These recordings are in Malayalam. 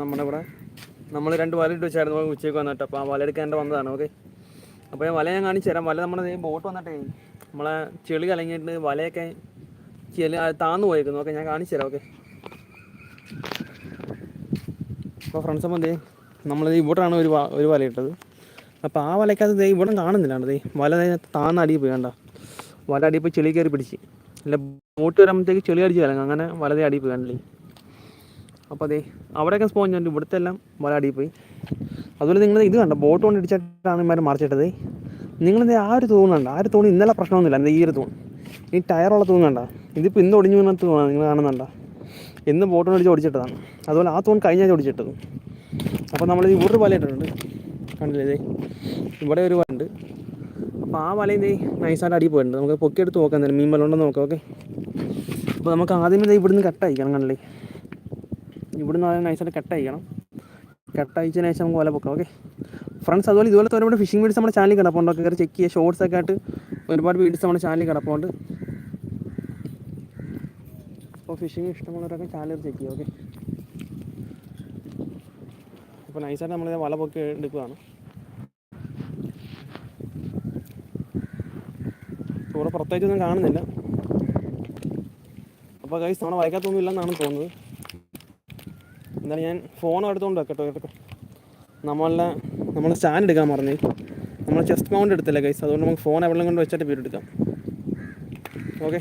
നമ്മുടെ ഇവിടെ. നമ്മൾ രണ്ട് വല ഇട്ട് വെച്ചായിരുന്നു ഉച്ചയ്ക്ക് വന്നിട്ട്. അപ്പോൾ ആ വല എടുക്കാൻ വന്നതാണ് ഓക്കെ അപ്പോൾ ഞാൻ വല ഞാൻ കാണിച്ചു തരാം. വല നമ്മുടെ ബോട്ട് വന്നിട്ടേ നമ്മളെ ചെളി കലങ്ങിയിട്ട് വലയൊക്കെ ചെളി താന്നു പോയേക്കുന്നു. ഓക്കെ ഞാൻ കാണിച്ചു തരാം ഓക്കെ അപ്പോൾ ഫ്രണ്ട്സ് അപ്പം ദേ നമ്മൾ ഇവിടെയാണ് ഒരു ഒരു വല ഇട്ടത്. അപ്പോൾ ആ വലയ്ക്കകത്ത് ദേ ഇവിടെ കാണുന്നില്ലാണ്ട് ദേ. വല താന്ന് അടിയിൽ പോയി കണ്ട? വല അടിയിൽ പോയി ചെളി കയറി പിടിച്ച്. അല്ല ബോട്ട് വരുമ്പോഴത്തേക്ക് ചെളി അടിച്ച് കലങ്ങും. അങ്ങനെ വലതേ അടിയിൽ പോയി കണ്ടില്ലേ? അപ്പോൾ അതെ അവിടെയൊക്കെ സ്പോഞ്ച് ഉണ്ട് ഇവിടുത്തെ എല്ലാം വല പോയി. അതുപോലെ നിങ്ങൾ ഇത് കണ്ട? ബോട്ട് കൊണ്ട് ഇടിച്ചിട്ടാണ് ഇമാർ മറിച്ചിട്ടത് നിങ്ങളിത് ആ ഒരു തോന്നുന്നുണ്ട് ആ ഒരു തൂണ് ഇന്നലെ പ്രശ്നമൊന്നുമില്ല. എന്താ ഈ ഒരു തോണി? ഈ ടയറുള്ള തോന്നുന്നുണ്ട ഇതിപ്പോൾ ഇന്ന് ഒടിഞ്ഞു വന്ന തൂണാണ് നിങ്ങൾ കാണുന്നുണ്ട? ഇന്ന് ബോട്ട് കൊണ്ട് ഓടിച്ചിട്ടതാണ് അതുപോലെ ആ തൂൺ കഴിഞ്ഞാൽ ഓടിച്ചിട്ടത് അപ്പോൾ നമ്മൾ ഇവിടെ വല ഇട്ടിട്ടുണ്ട് കണ്ടില്ലേ ഇതേ ഇവിടെ ഒരു വല ഉണ്ട് അപ്പോൾ ആ വലയിൽ ഇതേ നൈസായിട്ട് അടി പോയിട്ടുണ്ട്. നമുക്ക് പൊക്കിയെടുത്ത് നോക്കാം എന്തായാലും. മീൻ വല ഉണ്ടെന്ന് നോക്കാം ഓക്കെ? അപ്പോൾ നമുക്ക് ആദ്യമേ ദേ ഇവിടുന്ന് കട്ടായിരിക്കണം കണ്ടില്ലേ? ഇവിടുന്ന് ആദ്യം നൈസായിട്ട് കട്ട് ആയിക്കണം ശേഷം നമുക്ക് വല പൊക്കാം ഓക്കെ ഫ്രണ്ട്സ് അതുപോലെ ഇതുപോലത്തെ ഒരുപാട് ഫിഷിംഗ് വീഡിയോസ് നമ്മുടെ ചാനലിൽ കിടപ്പുണ്ട്. ഒക്കെ കയറി ചെക്ക് ചെയ്യുക. ഷോർട്സ് ഒക്കെ ആയിട്ട് ഒരുപാട് വീഡിയോസ് നമ്മുടെ ചാനലിൽ കിടപ്പുണ്ട്. അപ്പോൾ ഫിഷിംഗ് ഇഷ്ടമുള്ളവരൊക്കെ ചാനൽ ചെക്ക് ചെയ്യുക ഓക്കെ അപ്പോൾ നൈസായിട്ട് നമ്മളിത് വല പൊക്കി എടുക്കുകയാണ് ഇവിടെ പ്രത്യേകിച്ചൊന്നും കാണുന്നില്ല. അപ്പോൾ കൈസ് നമ്മുടെ വായിക്കാത്തൊന്നും ഇല്ലെന്നാണ് തോന്നുന്നത്. എന്താണ് ഞാൻ ഫോൺ എടുത്തുകൊണ്ട് വെക്കട്ടോ കേട്ടോ നമ്മളെ നമ്മൾ സ്റ്റാൻഡ് എടുക്കാൻ പറഞ്ഞു. നമ്മൾ ചെസ്റ്റ് മൗണ്ട് എടുത്തില്ല കൈസ് അതുകൊണ്ട് നമുക്ക് ഫോൺ എവിടെ കൊണ്ട് വെച്ചിട്ട് വീട് എടുക്കാം. ഓക്കെ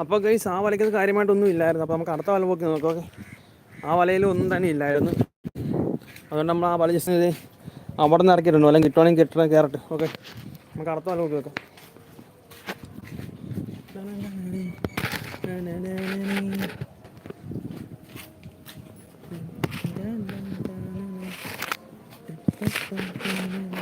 അപ്പോൾ ഗൈസ് ആ വലയ്ക്കത് കാര്യമായിട്ടൊന്നും ഇല്ലായിരുന്നു അപ്പോൾ നമുക്ക് അടുത്ത വല പോക്കി നോക്കാം ഓക്കെ ആ വലയിൽ ഒന്നും തന്നെ ഇല്ലായിരുന്നു അതുകൊണ്ട് നമ്മൾ ആ വല ജസ്റ്റ് ഇത് അവിടെ നിന്ന് ഇറക്കിയിട്ടുണ്ട് അല്ലെങ്കിൽ കിട്ടുവാണെങ്കിൽ കിട്ടണം കയറട്ടെ ഓക്കെ നമുക്ക് അടുത്ത വല പോക്കി നോക്കാം Thank you.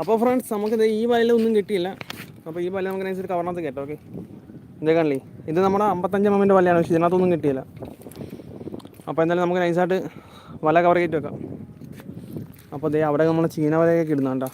അപ്പോൾ ഫ്രണ്ട്സ് നമുക്ക് ഈ വലയിൽ ഒന്നും കിട്ടിയില്ല. അപ്പോൾ ഈ വല നമുക്ക് നൈസൊരു കവറിനകത്ത് കേട്ടോ ഓക്കെ ഇതേ കണ്ടേ ഇത് നമ്മുടെ അമ്പത്തഞ്ച് മമ്മിന്റെ വലയാണ് പക്ഷേ ഇതിനകത്തൊന്നും കിട്ടിയില്ല. അപ്പോൾ എന്തായാലും നമുക്ക് നൈസായിട്ട് വല കവർ കയറ്റി വെക്കാം. അപ്പോൾ ദേ അവിടെ നമ്മൾ ചീന വലയൊക്കെ ഇടുന്നുണ്ടോ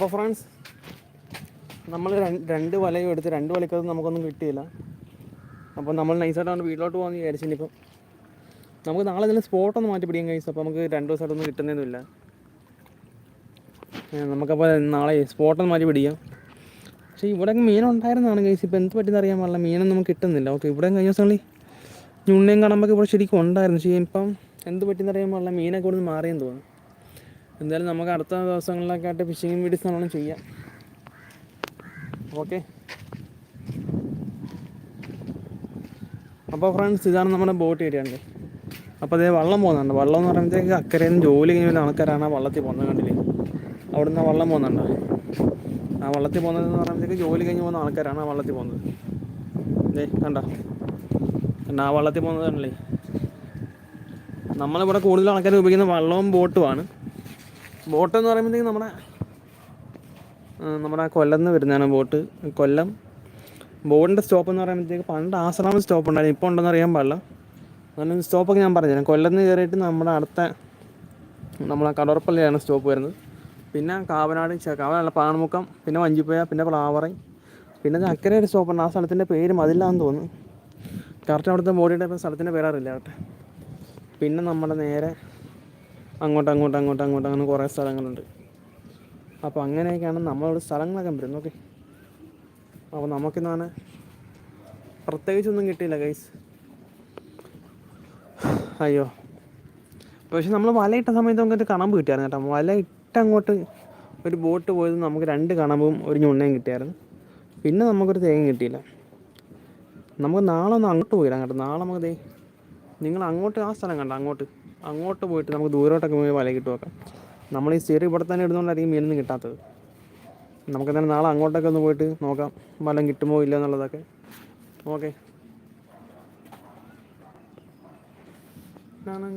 അപ്പോൾ ഫ്രണ്ട്സ് നമ്മൾ രണ്ട് വലയും എടുത്ത് രണ്ട് വലക്കത് നമുക്കൊന്നും കിട്ടിയില്ല. അപ്പോൾ നമ്മൾ നൈസായിട്ടാണ് വീട്ടിലോട്ട് പോകാമെന്ന് വിചാരിച്ചിനിപ്പം നമുക്ക് നാളെ ഇതിന് സ്പോട്ടൊന്ന് മാറ്റി പിടിക്കാൻ കഴിയും അപ്പോൾ നമുക്ക് രണ്ട് ദിവസമായിട്ടൊന്നും കിട്ടുന്നതൊന്നുമില്ല നമുക്കപ്പോൾ നാളെ സ്പോട്ടൊന്ന് മാറ്റി പിടിക്കാം. പക്ഷേ ഇവിടെ മീൻ ഉണ്ടായിരുന്നതാണ് കഴിച്ച് ഇപ്പോൾ എന്ത് പറ്റിയെന്ന് അറിയാൻ പാടില്ല. മീനൊന്നും നമുക്ക് കിട്ടുന്നില്ല. ഓക്കെ ഇവിടെ കഴിഞ്ഞ ദിവസങ്ങളിൽ ഞുണ്ണയും കാണുമ്പോൾ ഇവിടെ ശരിക്കും ഉണ്ടായിരുന്നു. പക്ഷേ ഇപ്പം എന്ത് പറ്റിയെന്ന് അറിയാൻ പാടില്ല. മീനൊക്കെ ഇവിടെ നിന്ന് മാറിയെന്ന് തോന്നുന്നു. എന്തായാലും നമുക്ക് അടുത്ത ദിവസങ്ങളിലൊക്കെ ആയിട്ട് ഫിഷിംഗ് വീഡിയോസ് നമ്മൾ ചെയ്യാം. ഓക്കെ അപ്പോൾ ഫ്രണ്ട്സ് ഇതാണ് നമ്മുടെ ബോട്ട് ഏരിയ ഉണ്ട് അപ്പോൾ അതേ വള്ളം പോകുന്നുണ്ട്. വള്ളം എന്ന് പറയുമ്പോഴത്തേക്ക് അക്കരയിൽ നിന്ന് ജോലി കഴിഞ്ഞ ആൾക്കാരാണ് ആ വള്ളത്തിൽ പോകുന്നത് കണ്ടില്ലേ? അവിടുന്ന് വള്ളം പോകുന്നുണ്ട്. ആ വള്ളത്തിൽ പോകുന്നതെന്ന് പറയുമ്പോഴത്തേക്ക് ജോലി കഴിഞ്ഞ് പോകുന്ന ആൾക്കാരാണ് ആ വള്ളത്തിൽ പോകുന്നത്. ദേ കണ്ട? കണ്ട? ആ വള്ളത്തിൽ പോകുന്നത് കണ്ടില്ലേ? നമ്മളിവിടെ കൂടുതൽ ആൾക്കാർ ഉപയോഗിക്കുന്ന വള്ളവും ബോട്ടുമാണ് ബോട്ട് എന്ന് പറയുമ്പോഴത്തേക്ക് നമ്മുടെ നമ്മുടെ കൊല്ലം നിന്ന് വരുന്നതാണ് ബോട്ട്. കൊല്ലം. ബോട്ടിന്റെ സ്റ്റോപ്പ് എന്ന് പറയുമ്പോഴത്തേക്ക് പണ്ട് ആശ്രമം സ്റ്റോപ്പ് ഉണ്ടായിരുന്നു. ഇപ്പോൾ ഉണ്ടെന്ന് അറിയാൻ പാടില്ല. അങ്ങനെ സ്റ്റോപ്പൊക്കെ ഞാൻ പറഞ്ഞുതരാം. കൊല്ലം നിന്ന് കയറിയിട്ട് നമ്മുടെ അടുത്ത നമ്മളെ കടറപ്പള്ളിയാണ് സ്റ്റോപ്പ് വരുന്നത്. പിന്നെ കാവനാട് കാവനാട് പാണമുക്കം പിന്നെ വഞ്ചിപ്പുഴ പിന്നെ പ്ലാവറൈ. പിന്നെ അക്കരെ ഒരു സ്റ്റോപ്പുണ്ട് ആ സ്ഥലത്തിന്റെ പേര് മതില്ലാന്ന് തോന്നുന്നു. കറക്റ്റ് അവിടുത്തെ ബോഡിയുടെ സ്ഥലത്തിന്റെ പേരറിയില്ല കേട്ടെ. പിന്നെ നമ്മുടെ നേരെ അങ്ങോട്ട് അങ്ങോട്ട് അങ്ങോട്ട് അങ്ങോട്ട് അങ്ങനെ കുറേ സ്ഥലങ്ങളുണ്ട്. അപ്പോൾ അങ്ങനെയൊക്കെയാണ് നമ്മളോട് സ്ഥലങ്ങളൊക്കെ വരുന്നത്. ഓക്കെ അപ്പോൾ നമുക്കിന്നാണ് പ്രത്യേകിച്ചൊന്നും കിട്ടിയില്ല ഗൈസ് അയ്യോ. പക്ഷെ നമ്മൾ വലയിട്ട സമയത്ത് നമുക്കൊരു കണമ്പ് കിട്ടിയായിരുന്നു കേട്ടോ. വല ഇട്ടങ്ങോട്ട് ഒരു ബോട്ട് പോയത് നമുക്ക് രണ്ട് കണമ്പും ഒരു ഞുണ്ണയും കിട്ടിയായിരുന്നു. പിന്നെ നമുക്കൊരു തേങ്ങ കിട്ടിയില്ല. നമുക്ക് നാളെ ഒന്ന് അങ്ങോട്ട് പോയിടാം കേട്ടോ നാളെ നമുക്ക് ദേ നിങ്ങൾ അങ്ങോട്ട് ആ സ്ഥലം കണ്ടോ? അങ്ങോട്ട്. അങ്ങോട്ട് പോയിട്ട് നമുക്ക് ദൂരോട്ടൊക്കെ പോയി വല കിട്ടും നോക്കാം നമ്മൾ ഈ സ്ഥിരം ഇവിടെ തന്നെ ഇടുന്നതുകൊണ്ടായിരിക്കും മീനൊന്നും കിട്ടാത്തത്. നമുക്ക് തന്നെ നാളെ അങ്ങോട്ടൊക്കെ ഒന്ന് പോയിട്ട് നോക്കാം. വലം കിട്ടുമോ ഇല്ല എന്നുള്ളതൊക്കെ. ഓക്കെ. കാണാൻ